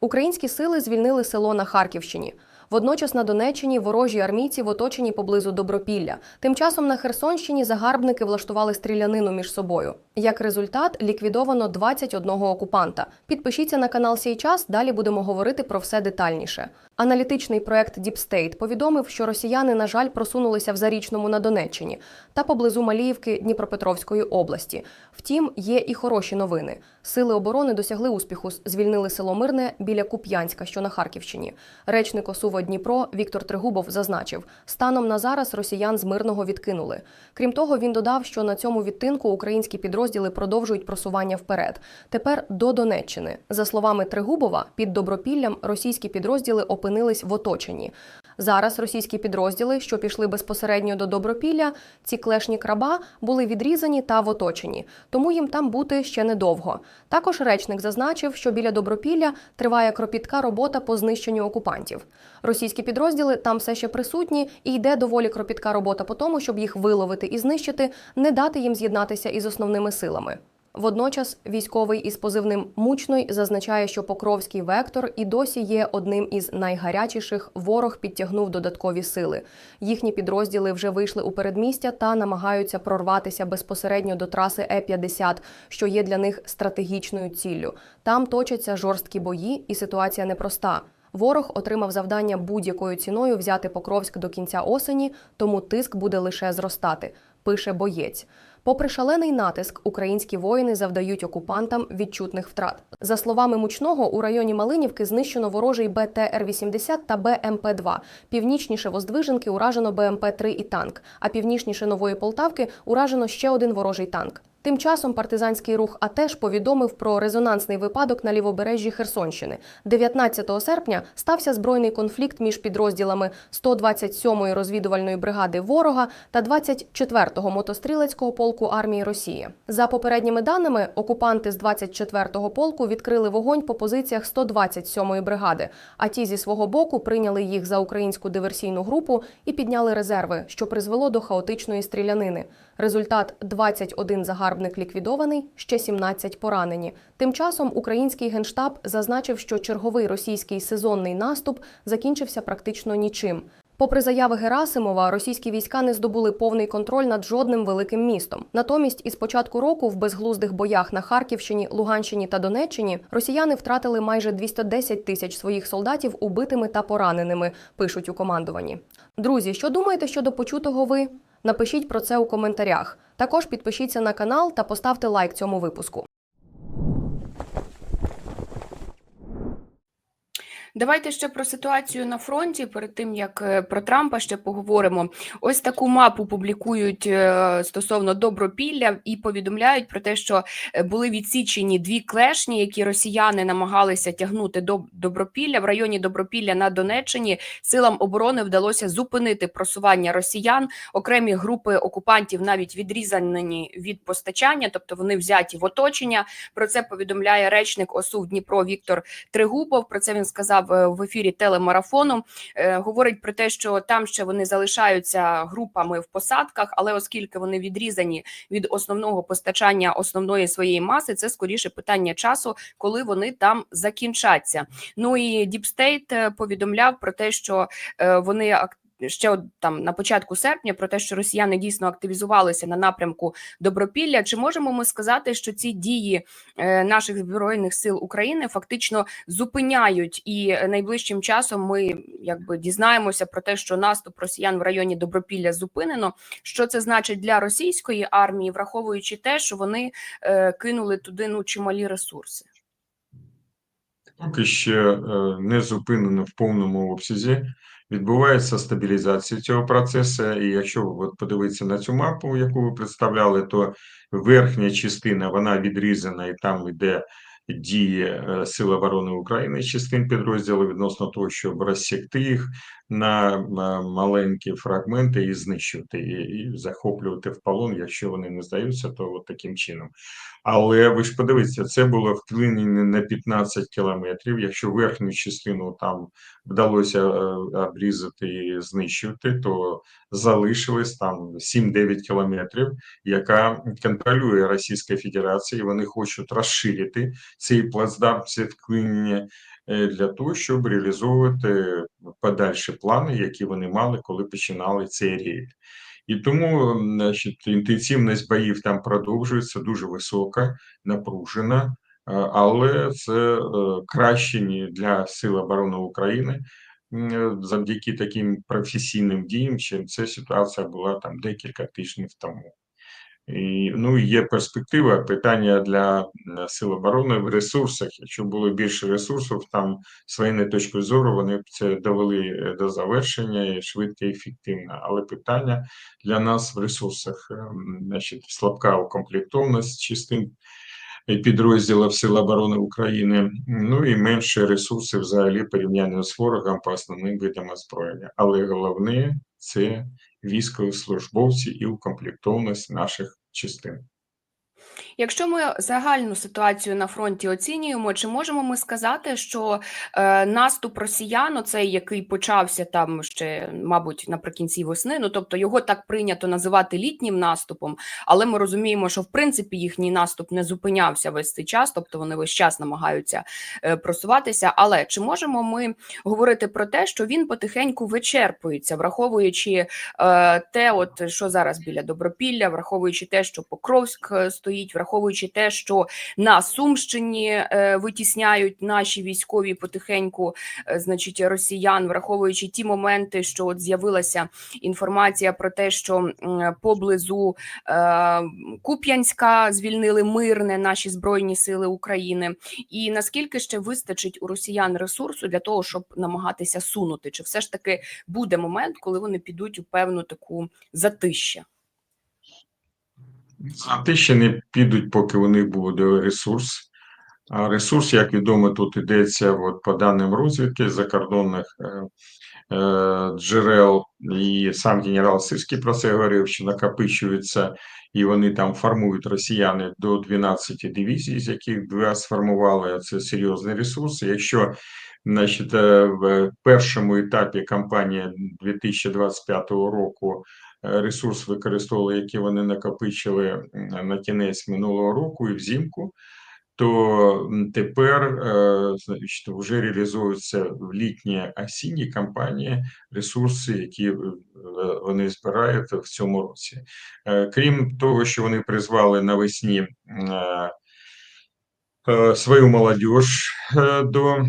Українські сили звільнили село на Харківщині. Водночас на Донеччині ворожі армійці в оточенні поблизу Добропілля. Тим часом на Херсонщині загарбники влаштували стрілянину між собою. Як результат, ліквідовано 21 окупанта. Підпишіться на канал Сій час. Далі будемо говорити про все детальніше. Аналітичний проект State повідомив, що росіяни, на жаль, просунулися в Зарічному на Донеччині та поблизу Маліївки Дніпропетровської області. Втім, є і хороші новини. Сили оборони досягли успіху, звільнили село Мирне біля Куп'янська, що на Харківщині. Речник ОСУВО Дніпро Віктор Тригубов зазначив, станом на зараз росіян з мирного відкинули. Крім того, він додав, що на цьому відтинку українські підрозділи продовжують просування вперед. Тепер до Донеччини. За словами Тригубова, під Добропіллям російські підрозділи опинились в оточенні. Зараз російські підрозділи, що пішли безпосередньо до Добропілля, ці клешні краба були відрізані та в оточенні, тому їм там бути ще недовго. Також речник зазначив, що біля Добропілля триває кропітка робота по знищенню окупантів. Російські підрозділи там все ще присутні, і йде доволі кропітка робота по тому, щоб їх виловити і знищити, не дати їм з'єднатися із основними силами. Водночас військовий із позивним Мучной зазначає, що Покровський вектор і досі є одним із найгарячіших. Ворог підтягнув додаткові сили. Їхні підрозділи вже вийшли у передмістя та намагаються прорватися безпосередньо до траси Е-50, що є для них стратегічною ціллю. Там точаться жорсткі бої, і ситуація непроста. Ворог отримав завдання будь-якою ціною взяти Покровськ до кінця осені, тому тиск буде лише зростати. Пише боєць. Попри шалений натиск, українські воїни завдають окупантам відчутних втрат. За словами мучного, у районі Малинівки знищено ворожий БТР-80 та БМП-2. Північніше Воздвиженки уражено БМП-3 і танк, а північніше Нової Полтавки уражено ще один ворожий танк. Тим часом партизанський рух АТЕШ повідомив про резонансний випадок на лівобережжі Херсонщини. 19 серпня стався збройний конфлікт між підрозділами 127-ї розвідувальної бригади ворога та 24-го мотострілецького полку армії Росії. За попередніми даними, окупанти з 24-го полку відкрили вогонь по позиціях 127-ї бригади, а ті зі свого боку прийняли їх за українську диверсійну групу і підняли резерви, що призвело до хаотичної стрілянини. Результат 21 загарбник ліквідований, ще 17 поранені. Тим часом український генштаб зазначив, що черговий російський сезонний наступ закінчився практично нічим. Попри заяви Герасимова, російські війська не здобули повний контроль над жодним великим містом. Натомість, із початку року в безглуздих боях на Харківщині, Луганщині та Донеччині росіяни втратили майже 210 тисяч своїх солдатів убитими та пораненими. Пишуть у командуванні. Друзі, що думаєте щодо почутого ви? Напишіть про це у коментарях. Також підпишіться на канал та поставте лайк цьому випуску. Давайте ще про ситуацію на фронті. Перед тим як е, про Трампа ще поговоримо. Ось таку мапу публікують е, стосовно добропілля і повідомляють про те, що е, були відсічені дві клешні, які росіяни намагалися тягнути до добропілля в районі Добропілля на Донеччині. Силам оборони вдалося зупинити просування росіян. Окремі групи окупантів навіть відрізані від постачання, тобто вони взяті в оточення. Про це повідомляє речник ОСУ в Дніпро Віктор Тригубов. Про це він сказав в ефірі телемарафону. Е, Говорить про те, що там ще вони залишаються групами в посадках, але оскільки вони відрізані від основного постачання основної своєї маси, це скоріше питання часу, коли вони там закінчаться. Ну і Діпстейт повідомляв про те, що е, вони ще там на початку серпня про те, що росіяни дійсно активізувалися на напрямку Добропілля. Чи можемо ми сказати, що ці дії е, наших збройних сил України фактично зупиняють, і найближчим часом ми якби дізнаємося про те, що наступ росіян в районі Добропілля зупинено. Що це значить для російської армії, враховуючи те, що вони е, кинули туди ну чималі ресурси? поки ще не зупинено в повному обсязі. Відбувається стабілізація цього процесу. І якщо от подивитися на цю мапу, яку ви представляли, то верхня частина вона відрізана, і там йде дії е, Сил оборони України частин підрозділів відносно того, щоб розсікти їх на маленькі фрагменти і знищувати, і, і захоплювати в полон, якщо вони не здаються, то от таким чином. Але ви ж подивіться, це було вклинення на 15 кілометрів. Якщо верхню частину там вдалося е, обрізати і знищити, то залишилось там 7-9 кілометрів, яка контролює Російська Федерація. і Вони хочуть розширити цей плацдарм, це вклинення. е, для того, щоб реалізовувати подальші плани, які вони мали, коли починали цей рейд. І тому, значить, інтенсивність боїв там продовжується дуже висока, напружена, е, але це е, краще для Сил оборони України завдяки таким професійним діям, чим ця ситуація була там декілька тижнів тому. І, ну, є перспектива питання для Сил оборони в ресурсах. Якщо було більше ресурсів, там воєнної точки зору вони б це довели е, до завершення і швидко і ефективно. Але питання для нас в ресурсах, ем, значить, слабка укомплектованість частин підрозділів Сил оборони України, ну і менше ресурсів взагалі порівняно з ворогом по основним видам озброєння. Але головне це військовослужбовці і укомплектованість наших частин. Якщо ми загальну ситуацію на фронті оцінюємо, чи можемо ми сказати, що е, наступ росіян, оцей, який почався там ще, мабуть, наприкінці весни, ну тобто його так прийнято називати літнім наступом, але ми розуміємо, що в принципі їхній наступ не зупинявся весь цей час, тобто вони весь час намагаються е, просуватися. Але чи можемо ми говорити про те, що він потихеньку вичерпується, враховуючи е, те, от що зараз біля Добропілля, враховуючи те, що Покровськ е, стоїть, враховуючи те, що на Сумщині е, витісняють наші військові потихеньку, е, значить, росіян, враховуючи ті моменти, що от з'явилася інформація про те, що поблизу е, Куп'янська звільнили мирне наші збройні сили України, і наскільки ще вистачить у росіян ресурсу для того, щоб намагатися сунути, чи все ж таки буде момент, коли вони підуть у певну таку затища? А те ще не підуть, поки у них буде ресурс. А ресурс, як відомо, тут йдеться от, по даним розвідки закордонних е, е, джерел, і сам генерал Сирський про це говорив, що накопичується, і вони там формують росіяни до 12 дивізій, з яких два сформували. Це серйозний ресурс. Якщо значить, е, в першому етапі кампанії 2025 року ресурс використовували, який вони накопичили на кінець минулого року і взимку, то тепер е, значить, вже реалізуються в літній осінній кампанії ресурси, які е, вони збирають в цьому році. Е, Крім того, що вони призвали навесні е, е, свою молодіж е, до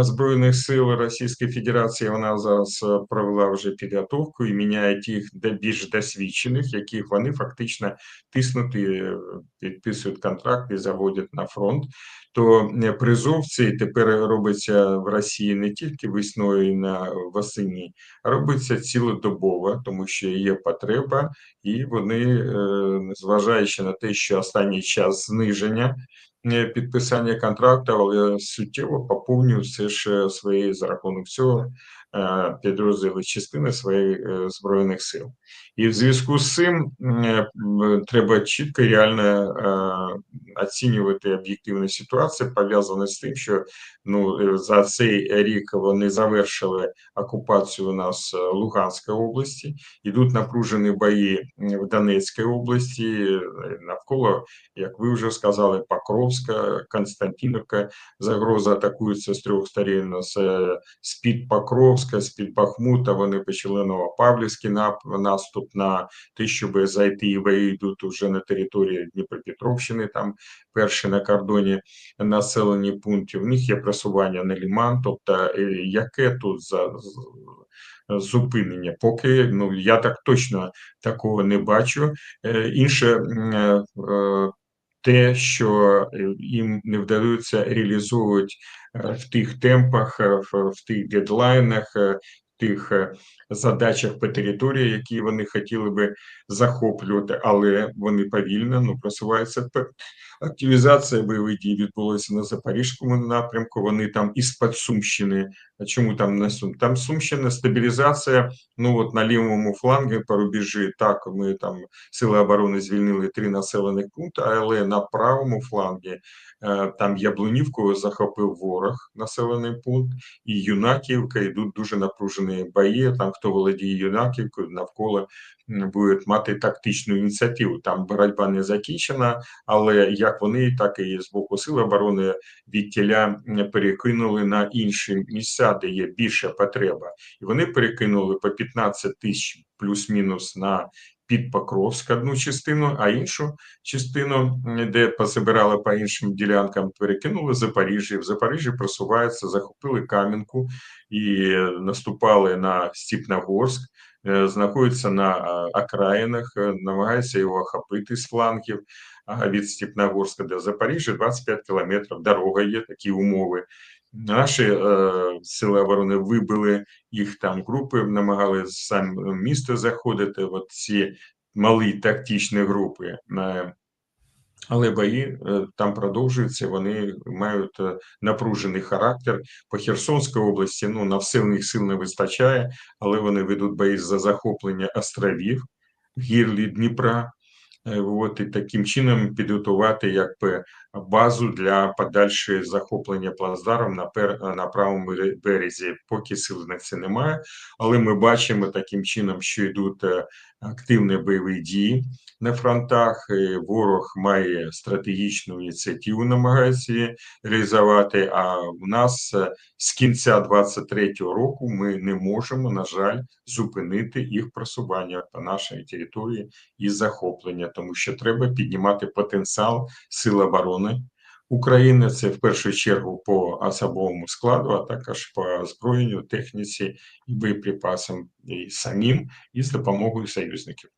Збройних сил Російської Федерації. Вона зараз е, провела вже підготовку і міняє тих більш досвідчених, яких вони фактично тиснуть, і, е, підписують контракти, заводять на фронт. То е, призов цей тепер робиться в Росії не тільки весною і на восені, а робиться цілодобово, тому що є потреба, і вони, е, зважаючи на те, що останній час зниження е, підписання контракту, але суттєво поповнюю все ж свої за рахунок цього підрозділи частини своїх е, збройних сил. І в зв'язку з цим е, треба чітко реально е, оцінювати об'єктивну ситуацію, пов'язану з тим, що ну е, за цей рік вони завершили окупацію у нас е, Луганської області, йдуть напружені бої в Донецькій області е, навколо як ви вже сказали, Покровська, Константиновка, загроза атакується з трьох сторін, з, е, з-під з-під Бахмута, вони почали Новопавлівський наступ на те, щоб зайти і бої йдуть вже на території Дніпропетровщини, там перші на кордоні населені пункти. В них є просування на Ліман, тобто е, яке тут за зупинення? Поки ну я так точно такого не бачу. Е, Інше е, те, що їм не вдається реалізовувати в тих темпах, е, в, тих дедлайнах, е, в тих е, задачах по території, які вони хотіли би захоплювати, але вони повільно ну, просуваються. Активізація бойових дій відбулася на Запорізькому напрямку. Вони там із-під Сумщини. А чому там не Сум? Там Сумщина, стабілізація. Ну от на лівому флангі по рубежі, так ми там сили оборони звільнили три населених пункти, але на правому флангі е, там Яблунівку захопив ворог, населений пункт, і Юнаківка йдуть дуже напружені бої. Там хто володіє Юнаківкою, навколо будуть мати тактичну ініціативу. Там боротьба не закінчена, але як вони, так і з боку Сил оборони від тіля перекинули на інші місця, де є більша потреба. І вони перекинули по 15 тисяч плюс-мінус на під Покровськ одну частину, а іншу частину, де позабирали по іншим ділянкам, перекинули в Запоріжжя. В Запоріжжі просуваються, захопили Кам'янку і наступали на Степногорськ, е, знаходяться на е, окраїнах, е, намагаються його охопити з флангів. Від Степногорська до Запоріжжя 25 кілометрів. Дорога є, такі умови. Наші е, сили оборони вибили їх там групи, намагалися сам місто заходити. От ці малі тактичні групи. Е, але бої е, там продовжуються, вони мають е, напружений характер. По Херсонській області ну на все сил не вистачає, але вони ведуть бої за захоплення островів в гірлі Дніпра. Е, От і таким чином підготувати якби базу для подальшого захоплення плацдарм на пер на правому березі. Поки сил на це немає, але ми бачимо таким чином, що йдуть е, активні бойові дії на фронтах. Ворог має стратегічну ініціативу, намагається реалізувати. А в нас е, з кінця 23-го року ми не можемо, на жаль, зупинити їх просування по нашій території і захоплення, тому що треба піднімати потенціал сил оборони України. Це в першу чергу по особовому складу, а також по озброєнню, техніці і боєприпасам і самим, і з допомогою союзників.